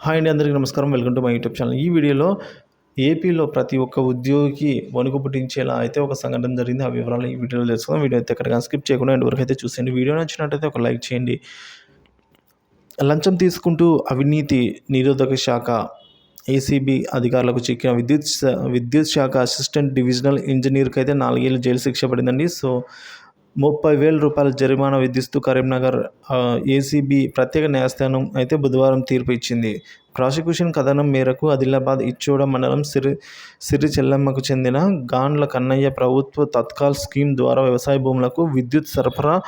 Hi అండి అందరికీ నమస్కారం. Welcome to my YouTube channel. ఈ వీడియోలో ఏపీలో ప్రతి ఒక్క ఉద్యోగికి వణుకు పుట్టించేలా అయితే ఒక సంఘటన జరిగింది. ఆ వివరాలు ఈ వీడియోలో తెలుసుకుందాం. వీడియో అయితే ఎక్కడ స్కిప్ చేయకుండా ఎండ్ వరకు అయితే చూసేయండి. వీడియో నచ్చినట్టయితే ఒక లైక్ చేయండి. లంచం తీసుకుంటూ అవినీతి నిరోధక శాఖ ఏసీబీ అధికారులకు చిక్కిన విద్యుత్ శా- విద్యుత్ శాఖ అసిస్టెంట్ డివిజనల్ ఇంజనీర్కి అయితే నాలుగేళ్ళు జైలు శిక్ష పడిందండి. సో ముప్పై వేల రూపాయల జరిమానా విధిస్తూ కరీంనగర్ ఏసీబీ ప్రత్యేక న్యాయస్థానం అయితే బుధవారం తీర్పు ఇచ్చింది. ప్రాసిక్యూషన్ కథనం మేరకు ఆదిలాబాద్ ఇచ్చోడ మండలం సిరి సిరి చెల్లమ్మకు చెందిన గాండ్ల కన్నయ్య ప్రభుత్వ తత్కాల్ స్కీమ్ ద్వారా వ్యవసాయ భూములకు విద్యుత్ సరఫరా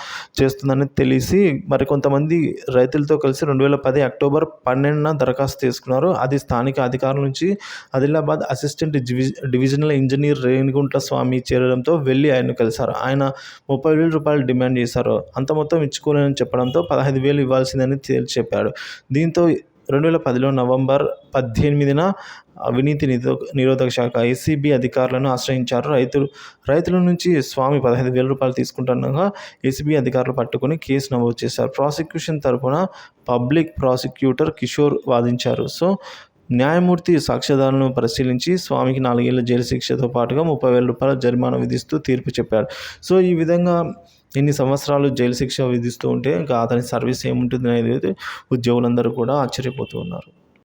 చేస్తుందని తెలిసి మరికొంతమంది రైతులతో కలిసి రెండు వేల పది అక్టోబర్ పన్నెండున దరఖాస్తు చేసుకున్నారు. అది స్థానిక అధికారుల నుంచి ఆదిలాబాద్ అసిస్టెంట్ డివి- డివిజనల్ ఇంజనీర్ రేణిగుంట్ల స్వామి చేరడంతో వెళ్ళి ఆయన కలిశారు. ఆయన ముప్పై వేల రూపాయలు డిమాండ్ చేశారు. అంత మొత్తం ఇచ్చుకోలేనని చెప్పడంతో పదహైదు వేలు ఇవ్వాల్సిందని తేల్చి చెప్పాడు. దీంతో రెండు వేల పదిలో నవంబర్ పద్దెనిమిదిన అవినీతి నిరో నిరోధక శాఖ ఏసీబీ అధికారులను ఆశ్రయించారు. రైతులు రైతుల నుంచి స్వామి పదహైదు వేల రూపాయలు తీసుకుంటుండగా ఏసీబీ అధికారులు పట్టుకుని కేసు నమోదు చేశారు. ప్రాసిక్యూషన్ తరపున పబ్లిక్ ప్రాసిక్యూటర్ కిషోర్ వాదించారు. సో న్యాయమూర్తి సాక్ష్యాధారాలను పరిశీలించి స్వామికి నాలుగేళ్ళ జైలు శిక్షతో పాటుగా ముప్పై వేల రూపాయల జరిమానా విధిస్తూ తీర్పు చెప్పాడు సో ఈ విధంగా ఇన్ని సంవత్సరాలు జైలు శిక్ష విధిస్తూ ఉంటే ఇంకా అతని సర్వీస్ ఏముంటుంది అనేది ఉద్యోగులందరూ కూడా ఆశ్చర్యపోతూ ఉన్నారు.